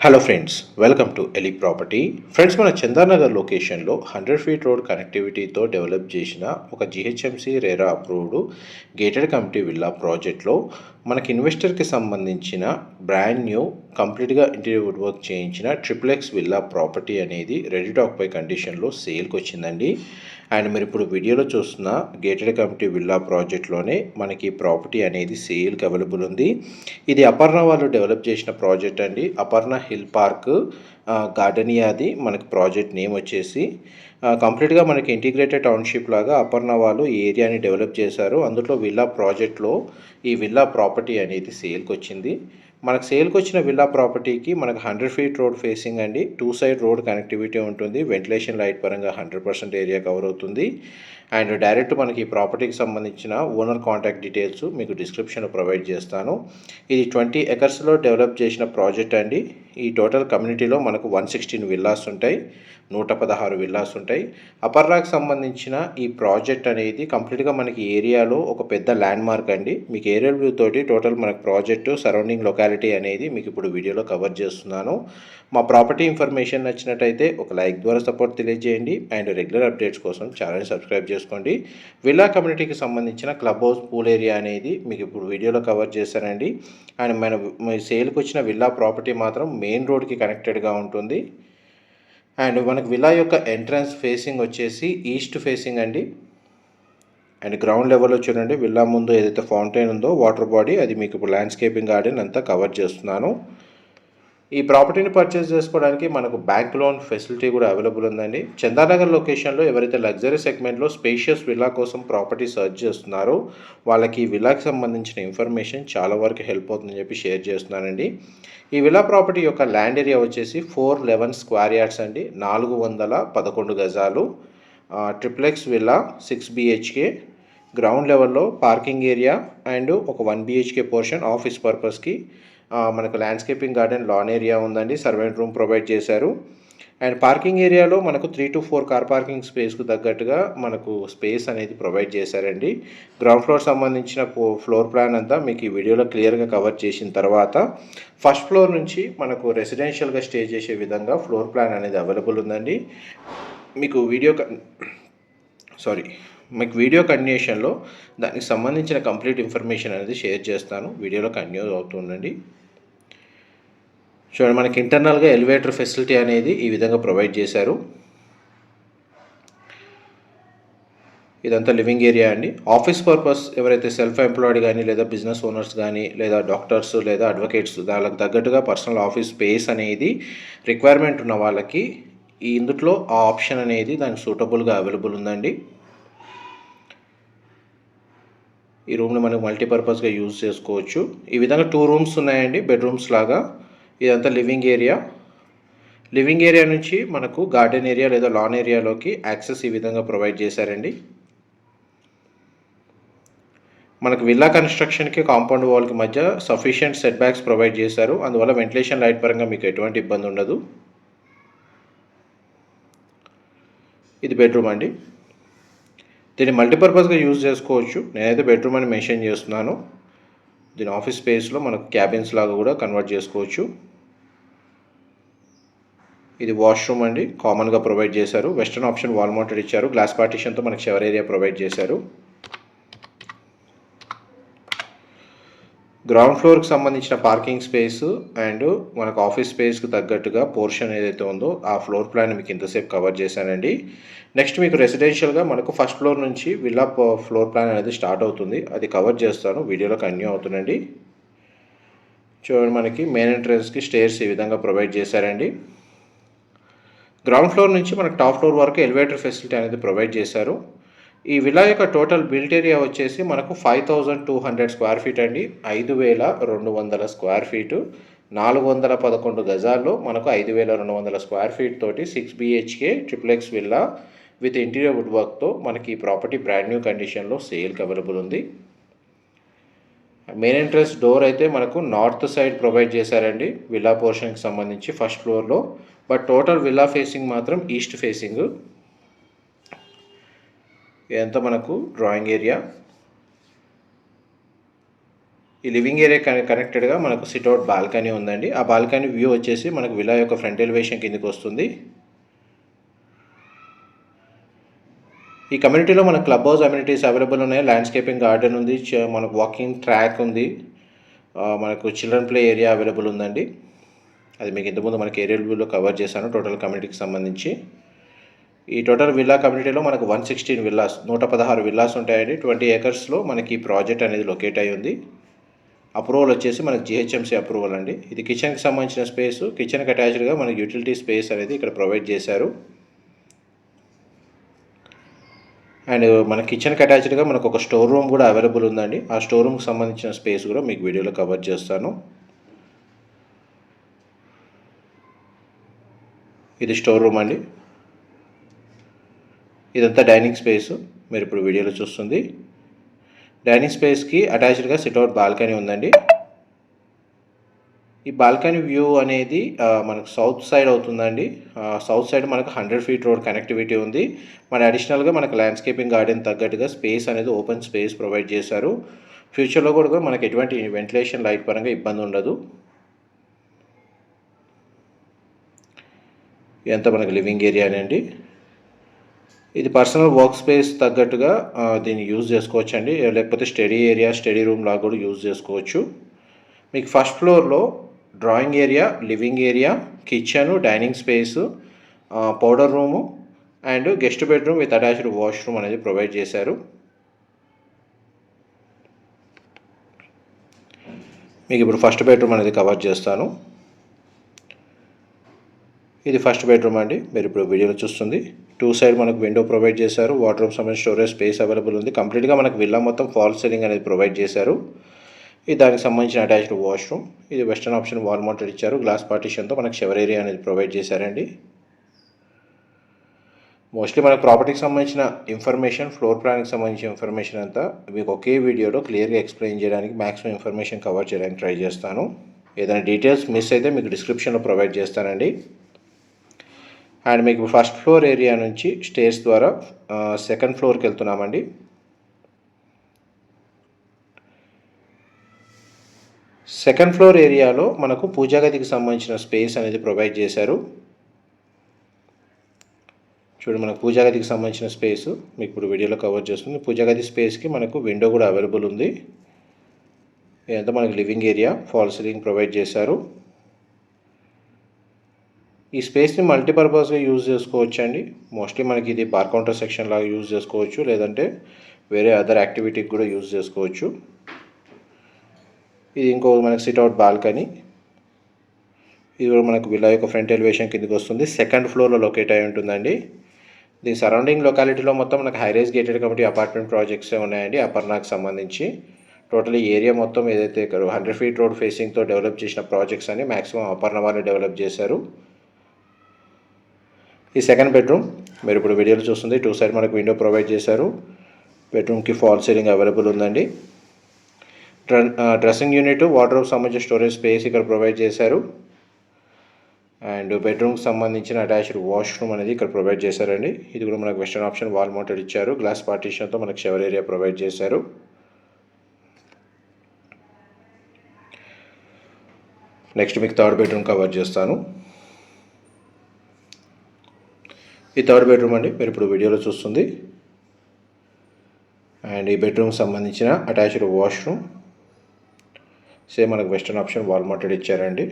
Hello friends welcome to Eli property friends మన చందానగర్ లొకేషన్లో hundred feet road కనెక్టివిటీతో develop చేసిన ఒక GHMC RERA approved gated community villa ప్రాజెక్ట్లో మనకి ఇన్వెస్టర్కి సంబంధించిన బ్రాండ్ న్యూ కంప్లీట్గా ఇంటీరియర్ వుడ్ వర్క్ చేయించిన ట్రిపుల్ ఎక్స్ విల్లా ప్రాపర్టీ అనేది రెడీ టాక్ పై కండిషన్లో సేల్కి వచ్చిందండి. అండ్ మీరు ఇప్పుడు వీడియోలో చూస్తున్న గేటెడ్ కమిటీ విల్లా ప్రాజెక్ట్లోనే మనకి ప్రాపర్టీ అనేది సేల్కి అవైలబుల్ ఉంది. ఇది అపర్ణ వాళ్ళు డెవలప్ చేసిన ప్రాజెక్ట్ అండి. అపర్ణ హిల్ పార్క్ గార్డెనియాది మనకి ప్రాజెక్ట్ నేమ్ వచ్చేసి కంప్లీట్గా మనకి ఇంటిగ్రేటెడ్ టౌన్షిప్ లాగా అపర్ణ వాళ్ళు ఈ ఏరియాని డెవలప్ చేశారు. అందులో విల్లా ప్రాజెక్ట్లో ఈ విల్లా ప్రాపర్టీ అనేది సేల్కి వచ్చింది. మనకు సేల్కి వచ్చిన విల్లా ప్రాపర్టీకి మనకు హండ్రెడ్ ఫీట్ రోడ్ ఫేసింగ్ అండి. టూ సైడ్ రోడ్ కనెక్టివిటీ ఉంటుంది. వెంటిలేషన్ లైట్ పరంగా హండ్రెడ్ పర్సెంట్ ఏరియా కవర్ అవుతుంది. అండ్ డైరెక్ట్ మనకి ఈ ప్రాపర్టీకి సంబంధించిన ఓనర్ కాంటాక్ట్ డీటెయిల్స్ మీకు డిస్క్రిప్షన్ ప్రొవైడ్ చేస్తాను. ఇది ట్వంటీ ఎకర్స్లో డెవలప్ చేసిన ప్రాజెక్ట్ అండి. ఈ టోటల్ కమ్యూనిటీలో మనకు వన్ సిక్స్టీన్ విల్లాస్ ఉంటాయి. నూట పదహారు విల్లాస్ ఉంటాయి. అపర్రాకి సంబంధించిన ఈ ప్రాజెక్ట్ అనేది కంప్లీట్గా మనకి ఏరియాలో ఒక పెద్ద ల్యాండ్ మార్క్ అండి. మీకు ఏరియల్ వ్యూ తోటి టోటల్ మనకు ప్రాజెక్టు సరౌండింగ్ లొకాలిటీ అనేది మీకు ఇప్పుడు వీడియోలో కవర్ చేస్తున్నాను. మా ప్రాపర్టీ ఇన్ఫర్మేషన్ నచ్చినట్టయితే ఒక లైక్ ద్వారా సపోర్ట్ తెలియజేయండి. అండ్ రెగ్యులర్ అప్డేట్స్ కోసం ఛానల్ సబ్స్క్రైబ్ చేసుకోండి. విల్లా కమ్యూనిటీకి సంబంధించిన క్లబ్ హౌస్ పూల్ ఏరియా అనేది మీకు ఇప్పుడు వీడియోలో కవర్ చేశానండి. అండ్ మన సేల్కి వచ్చిన విల్లా ప్రాపర్టీ మాత్రం మెయిన్ రోడ్కి కనెక్టెడ్గా ఉంటుంది. అండ్ మనకు విలా యొక్క ఎంట్రన్స్ ఫేసింగ్ వచ్చేసి ఈస్ట్ ఫేసింగ్ అండి. అండ్ గ్రౌండ్ లెవెల్లో చూడండి విల్లా ముందు ఏదైతే ఫౌంటైన్ ఉందో వాటర్ బాడీ అది మీకు ఇప్పుడు ల్యాండ్స్కేపింగ్ గార్డెన్ అంతా కవర్ చేస్తున్నాను. ఈ ప్రాపర్టీని పర్చేస్ చేసుకోవడానికి మనకు బ్యాంక్ లోన్ ఫెసిలిటీ కూడా అవైలబుల్ ఉందండి. చందానగర్ లొకేషన్లో ఎవరైతే లగ్జరీ సెగ్మెంట్లో స్పేషియస్ విల్లా కోసం ప్రాపర్టీ సర్చ్ చేస్తున్నారో వాళ్ళకి ఈ విల్లాకి సంబంధించిన ఇన్ఫర్మేషన్ చాలా వరకు హెల్ప్ అవుతుందని చెప్పి షేర్ చేస్తున్నానండి. ఈ విల్లా ప్రాపర్టీ యొక్క ల్యాండ్ ఏరియా వచ్చేసి ఫోర్ లెవెన్ స్క్వేర్ యార్డ్స్ అండి. నాలుగు వందల పదకొండు గజాలు. Triplex villa six BHK ground లెవెల్లో పార్కింగ్ ఏరియా అండ్ ఒక వన్ బిహెచ్కే పోర్షన్ ఆఫీస్ పర్పస్కి మనకు ల్యాండ్స్కేపింగ్ గార్డెన్ లాన్ ఏరియా ఉందండి. సర్వెంట్ రూమ్ ప్రొవైడ్ చేశారు. అండ్ పార్కింగ్ ఏరియాలో మనకు three to four car parking స్పేస్కు తగ్గట్టుగా మనకు స్పేస్ అనేది ప్రొవైడ్ చేశారండి. గ్రౌండ్ ఫ్లోర్ సంబంధించిన ఫ్లోర్ ప్లాన్ అంతా మీకు ఈ వీడియోలో క్లియర్గా కవర్ చేసిన తర్వాత ఫస్ట్ ఫ్లోర్ నుంచి మనకు రెసిడెన్షియల్గా స్టే చేసే విధంగా ఫ్లోర్ ప్లాన్ అనేది అవైలబుల్ ఉందండి. మీకు వీడియో సారీ మీకు వీడియో కంటిన్యూషన్లో దానికి సంబంధించిన కంప్లీట్ ఇన్ఫర్మేషన్ అనేది షేర్ చేస్తాను. వీడియోలో కంటిన్యూ అవుతుందండి. చూడండి మనకి ఇంటర్నల్గా ఎలివేటర్ ఫెసిలిటీ అనేది ఈ విధంగా ప్రొవైడ్ చేశారు. ఇదంతా లివింగ్ ఏరియా అండి. ఆఫీస్ పర్పస్ ఎవరైతే సెల్ఫ్ ఎంప్లాయిడ్ కానీ లేదా బిజినెస్ ఓనర్స్ కానీ లేదా డాక్టర్స్ లేదా అడ్వకేట్స్ దానికి తగ్గట్టుగా పర్సనల్ ఆఫీస్ స్పేస్ అనేది రిక్వైర్మెంట్ ఉన్న వాళ్ళకి ఈ ఇందుట్లో ఆ ఆప్షన్ అనేది దానికి సూటబుల్గా అవైలబుల్ ఉందండి. ఈ రూమ్ని మనకు మల్టీపర్పస్గా యూజ్ చేసుకోవచ్చు. ఈ విధంగా టూ రూమ్స్ ఉన్నాయండి బెడ్రూమ్స్ లాగా. ఇదంతా లివింగ్ ఏరియా. లివింగ్ ఏరియా నుంచి మనకు గార్డెన్ ఏరియా లేదా లాన్ ఏరియాలోకి యాక్సెస్ ఈ విధంగా ప్రొవైడ్ చేశారండి. మనకు విల్లా కన్స్ట్రక్షన్కి కాంపౌండ్ వాల్కి మధ్య సఫిషియంట్ సెట్ బ్యాక్స్ ప్రొవైడ్ చేశారు. అందువల్ల వెంటిలేషన్ లైట్ పరంగా మీకు ఎటువంటి ఇబ్బంది ఉండదు. ఇది బెడ్రూమ్ అండి. దీన్ని మల్టీపర్పస్గా యూజ్ చేసుకోవచ్చు. నేనైతే బెడ్రూమ్ అని మెన్షన్ చేస్తున్నాను. దీని ఆఫీస్ స్పేస్లో మనకు క్యాబిన్స్ లాగా కూడా కన్వర్ట్ చేసుకోవచ్చు. ఇది వాష్రూమ్ అండి. కామన్గా ప్రొవైడ్ చేశారు. వెస్టర్న్ ఆప్షన్ వాల్ మౌంటెడ్ ఇచ్చారు. గ్లాస్ పార్టీషన్తో మనకి షవర్ ఏరియా ప్రొవైడ్ చేశారు. గ్రౌండ్ ఫ్లోర్కి సంబంధించిన పార్కింగ్ స్పేస్ అండ్ మనకు ఆఫీస్ స్పేస్కి తగ్గట్టుగా పోర్షన్ ఏదైతే ఉందో ఆ ఫ్లోర్ ప్లాన్ మీకు ఇంతసేపు కవర్ చేశానండి. నెక్స్ట్ మీకు రెసిడెన్షియల్గా మనకు ఫస్ట్ ఫ్లోర్ నుంచి విల్లా ఫ్లోర్ ప్లాన్ అనేది స్టార్ట్ అవుతుంది. అది కవర్ చేస్తాను. వీడియోలో కంటిన్యూ అవుతుందండి. చూడండి మనకి మెయిన్ ఎంట్రన్స్కి స్టేర్స్ ఈ విధంగా ప్రొవైడ్ చేశారండి. గ్రౌండ్ ఫ్లోర్ నుంచి మనకు టాప్ ఫ్లోర్ వరకు ఎలివేటర్ ఫెసిలిటీ అనేది ప్రొవైడ్ చేశారు. ఈ విలా యొక్క టోటల్ బిల్ట్ ఏరియా వచ్చేసి మనకు five thousand two hundred square feet అండి. ఐదు వేల రెండు వందల స్క్వేర్ ఫీటు. నాలుగు వందల పదకొండు గజాల్లో మనకు ఐదు వేల రెండు వందల స్క్వేర్ ఫీట్ తోటి six BHK triplex villa with interior wood వర్క్తో మనకి ఈ ప్రాపర్టీ బ్రాండ్ న్యూ కండిషన్లో సేల్కి అవైలబుల్ ఉంది. మెయిన్ ఎంట్రన్స్ డోర్ అయితే మనకు నార్త్ సైడ్ ప్రొవైడ్ చేశారండి. విల్లా పోర్షన్కి సంబంధించి ఫస్ట్ ఫ్లోర్లో. బట్ టోటల్ విల్లా ఫేసింగ్ మాత్రం ఈస్ట్ ఫేసింగ్. ఎంత మనకు డ్రాయింగ్ ఏరియా. ఈ లివింగ్ ఏరియా కనెక్టెడ్గా మనకు సిట్అవుట్ బాల్కనీ ఉందండి. ఆ బాల్కనీ వ్యూ వచ్చేసి మనకు విలా యొక్క ఫ్రంట్ ఎలివేషన్ కిందకి వస్తుంది. ఈ కమ్యూనిటీలో మనకు క్లబ్ హౌస్ అమ్యూనిటీస్ అవైలబుల్ ఉన్నాయి. ల్యాండ్స్కేపింగ్ గార్డెన్ ఉంది. మనకు వాకింగ్ ట్రాక్ ఉంది. మనకు చిల్డ్రన్ ప్లే ఏరియా అవైలబుల్ ఉందండి. అది మీకు ఇంతకుముందు మనకి ఏరియల్ వ్యూలో కవర్ చేశాను టోటల్ కమ్యూనిటీకి సంబంధించి. ఈ టోటల్ విల్లా కమ్యూనిటీలో మనకు వన్ సిక్స్టీన్ విల్లాస్ నూట పదహారు విల్లాస్ ఉంటాయండి. ట్వంటీ ఏకర్స్లో మనకి ఈ ప్రాజెక్ట్ అనేది లొకేట్ అయి ఉంది. అప్రూవల్ వచ్చేసి మనకి జిహెచ్ఎంసీ అప్రూవల్ అండి. ఇది కిచెన్కి సంబంధించిన స్పేస్. కిచెన్కి అటాచ్డ్గా మనకి యూటిలిటీ స్పేస్ అనేది ఇక్కడ ప్రొవైడ్ చేశారు. అండ్ మన కిచెన్కి అటాచ్డ్గా మనకు ఒక స్టోర్ రూమ్ కూడా అవైలబుల్ ఉందండి. ఆ స్టోర్ రూమ్కి సంబంధించిన స్పేస్ కూడా మీకు వీడియోలో కవర్ చేస్తాను. ఇది స్టోర్ రూమ్ అండి. ఇదంతా డైనింగ్ స్పేస్. మీరు ఇప్పుడు వీడియోలో చూస్తుంది. డైనింగ్ స్పేస్కి అటాచ్డ్గా సిట్అవుట్ బాల్కనీ ఉందండి. ఈ బాల్కనీ వ్యూ అనేది మనకు సౌత్ సైడ్ అవుతుందండి. సౌత్ సైడ్ మనకు హండ్రెడ్ ఫీట్ రోడ్ కనెక్టివిటీ ఉంది. మన అడిషనల్గా మనకు ల్యాండ్స్కేపింగ్ గార్డెన్ తగ్గట్టుగా స్పేస్ అనేది ఓపెన్ స్పేస్ ప్రొవైడ్ చేశారు. ఫ్యూచర్లో కూడా మనకు ఎటువంటి వెంటిలేషన్ లైట్ పరంగా ఇబ్బంది ఉండదు. ఎంత మనకి లివింగ్ ఏరియా అండి ఇది పర్సనల్ వర్క్ స్పేస్ తగ్గట్టుగా దీన్ని యూజ్ చేసుకోవచ్చు అండి లేకపోతే స్టడీ ఏరియా స్టడీ రూమ్ లాగా కూడా యూజ్ చేసుకోవచ్చు. మీకు ఫస్ట్ ఫ్లోర్లో drawing area living area kitchen dining space powder room and guest bedroom with attached washroom అనేది ప్రొవైడ్ చేశారు. మీకు ఇప్పుడు ఫస్ట్ బెడ్రూమ్ అనేది కవర్ చేస్తాను. ఇది ఫస్ట్ బెడ్రూమ్ అండి. మీరు ఇప్పుడు వీడియోలో చూస్తుంది. టూ సైడ్ మనకు విండో ప్రొవైడ్ చేశారు. వాటర్ సంబంధించిన స్టోరేజ్ స్పేస్ అవైలబుల్ ఉంది. కంప్లీట్గా మనకు విల్లా మొత్తం ఫాల్ సీలింగ్ అనేది ప్రొవైడ్ చేశారు. ఇది దానికి సంబంధించిన అటాచ్డ్ వాష్రూమ్ ఇది వెస్టర్న్ ఆప్షన్ వాల్ మౌంటెడ్ ఇచ్చారు. గ్లాస్ పార్టీషన్తో మనకు షవర్ ఏరియా అనేది ప్రొవైడ్ చేశారండి. మోస్ట్లీ మనకు ప్రాపర్టీకి సంబంధించిన ఇన్ఫర్మేషన్ ఫ్లోర్ ప్లాన్కి సంబంధించిన ఇన్ఫర్మేషన్ అంతా మీకు ఒకే వీడియోలో క్లియర్గా ఎక్స్ప్లెయిన్ చేయడానికి మ్యాక్సిమం ఇన్ఫర్మేషన్ కవర్ చేయడానికి ట్రై చేస్తాను. ఏదైనా డీటెయిల్స్ మిస్ అయితే మీకు డిస్క్రిప్షన్లో ప్రొవైడ్ చేస్తానండి. అండ్ మీకు ఫస్ట్ ఫ్లోర్ ఏరియా నుంచి స్టేర్స్ ద్వారా సెకండ్ ఫ్లోర్కి వెళ్తున్నామండి. సెకండ్ ఫ్లోర్ ఏరియాలో మనకు పూజా గదికి సంబంధించిన స్పేస్ అనేది ప్రొవైడ్ చేశారు. చూడండి మనకు పూజా గదికి సంబంధించిన స్పేస్ మీకు ఇప్పుడు వీడియోలో కవర్ చేస్తుంది. పూజా గది స్పేస్కి మనకు విండో కూడా అవైలబుల్ ఉంది. ఇదంతా మనకు living area fall ceiling provide చేశారు. ఈ స్పేస్ని మల్టీపర్పస్గా యూజ్ చేసుకోవచ్చు అండి మోస్ట్లీ మనకి ఇది బార్ కౌంటర్ సెక్షన్ లాగా యూజ్ చేసుకోవచ్చు. లేదంటే వేరే అదర్ యాక్టివిటీకి కూడా యూజ్ చేసుకోవచ్చు. ఇది ఇంకో మనకి సిట్అవుట్ బాల్కనీ ఇది కూడా మనకు విలా యొక్క ఫ్రంట్ ఎలివేషన్ కిందకి వస్తుంది. సెకండ్ ఫ్లోర్లో లొకేట్ అయి ఉంటుందండి. దీని సరౌండింగ్ లొకాలిటీలో మొత్తం మనకు high rise gated community apartment ప్రాజెక్ట్సే ఉన్నాయండి? అపర్నాకు సంబంధించి. టోటల్ ఏరియా మొత్తం ఏదైతే హండ్రెడ్ ఫీట్ రోడ్ ఫేసింగ్తో డెవలప్ చేసిన ప్రాజెక్ట్స్ అని మ్యాక్సిమం అపర్ణ వాళ్ళు డెవలప్ చేశారు. ఈ సెకండ్ బెడ్రూమ్ మీరు ఇప్పుడు వీడియోలో చూస్తుంది టూ సైడ్ మనకు విండో ప్రొవైడ్ చేశారు. బెడ్రూమ్కి ఫాల్ సీలింగ్ అవైలబుల్ ఉందండి. డ్రెస్సింగ్ యూనిట్ వాటర్ సంబంధించిన స్టోరేజ్ స్పేస్ ఇక్కడ ప్రొవైడ్ చేశారు. అండ్ బెడ్రూమ్కి సంబంధించిన అటాచ్డ్ వాష్రూమ్ అనేది ఇక్కడ ప్రొవైడ్ చేశారండి. ఇది కూడా మనకు వెస్టర్న్ ఆప్షన్ వాల్ మౌంటెడ్ ఇచ్చారు. గ్లాస్ పార్టీషన్తో మనకు షవర్ ఏరియా ప్రొవైడ్ చేశారు. నెక్స్ట్ మీకు థర్డ్ బెడ్రూమ్ కవర్ చేస్తాను. ఈ థర్డ్ బెడ్రూమ్ అండి. మీరు ఇప్పుడు వీడియోలో చూస్తుంది. అండ్ ఈ బెడ్రూమ్కి సంబంధించిన అటాచ్డ్ వాష్రూమ్. సేమ్ మనకు వెస్టర్న్ ఆప్షన్ వాల్ మౌంటెడ్ ఇచ్చారండి.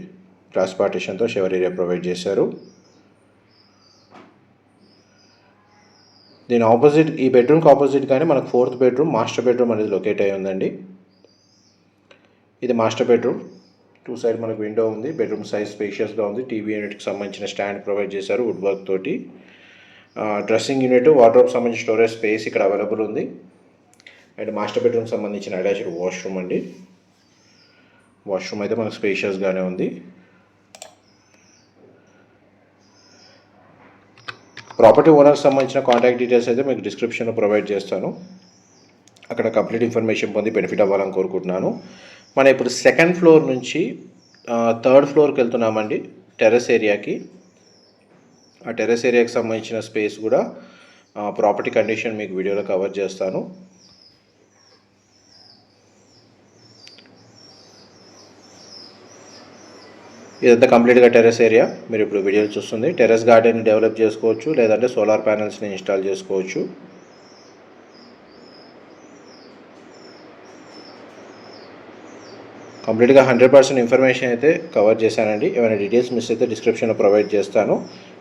గ్లాస్ పార్టీషన్తో షవర్ ఏరియా ప్రొవైడ్ చేశారు. దీని ఆపోజిట్ ఈ బెడ్రూమ్కి ఆపోజిట్ కానీ మనకు ఫోర్త్ బెడ్రూమ్ మాస్టర్ బెడ్రూమ్ అనేది లొకేట్ అయి ఉందండి. ఇది మాస్టర్ బెడ్రూమ్ టూ సైడ్ మనకు విండో ఉంది. బెడ్రూమ్ సైజ్ స్పేషియస్గా ఉంది. టీవీ యూనిట్కి సంబంధించిన స్టాండ్ ప్రొవైడ్ చేశారు వుడ్ వర్క్ తోటి. డ్రెస్సింగ్ యూనిట్ వార్డ్రోబ్ సంబంధించిన స్టోరేజ్ స్పేస్ ఇక్కడ అవైలబుల్ ఉంది. అండ్ మాస్టర్ బెడ్రూమ్ సంబంధించిన అటాచ్డ్ వాష్రూమ్ అండి. వాష్రూమ్ అయితే మనకు స్పేషియస్గానే ఉంది. ప్రాపర్టీ ఓనర్కి సంబంధించిన కాంటాక్ట్ డీటెయిల్స్ అయితే మీకు డిస్క్రిప్షన్లో ప్రొవైడ్ చేస్తాను. అక్కడ కంప్లీట్ ఇన్ఫర్మేషన్ పొంది బెనిఫిట్ అవ్వాలని కోరుకుంటున్నాను. మనం ఇప్పుడు సెకండ్ ఫ్లోర్ నుంచి థర్డ్ ఫ్లోర్కి వెళ్తున్నామండి టెర్రస్ ఏరియాకి. ఆ టెర్రస్ ఏరియాకి సంబంధించిన స్పేస్ కూడా ప్రాపర్టీ కండిషన్ మీకు వీడియోలో కవర్ చేస్తాను. ఇదంతా కంప్లీట్గా టెర్రస్ ఏరియా. మీరు ఇప్పుడు వీడియోలు చూస్తుంది. టెర్రస్ గార్డెన్ డెవలప్ చేసుకోవచ్చు లేదంటే సోలార్ ప్యానెల్స్ని ఇన్స్టాల్ చేసుకోవచ్చు. కంప్లీట్గా హండ్రెడ్ పర్సెంట్ ఇన్ఫర్మేషన్ అయితే కవర్ చేశానండి. ఏమైనా డీటెయిల్స్ మిస్ అయితే డిస్క్రిప్షన్లో ప్రొవైడ్ చేస్తాను.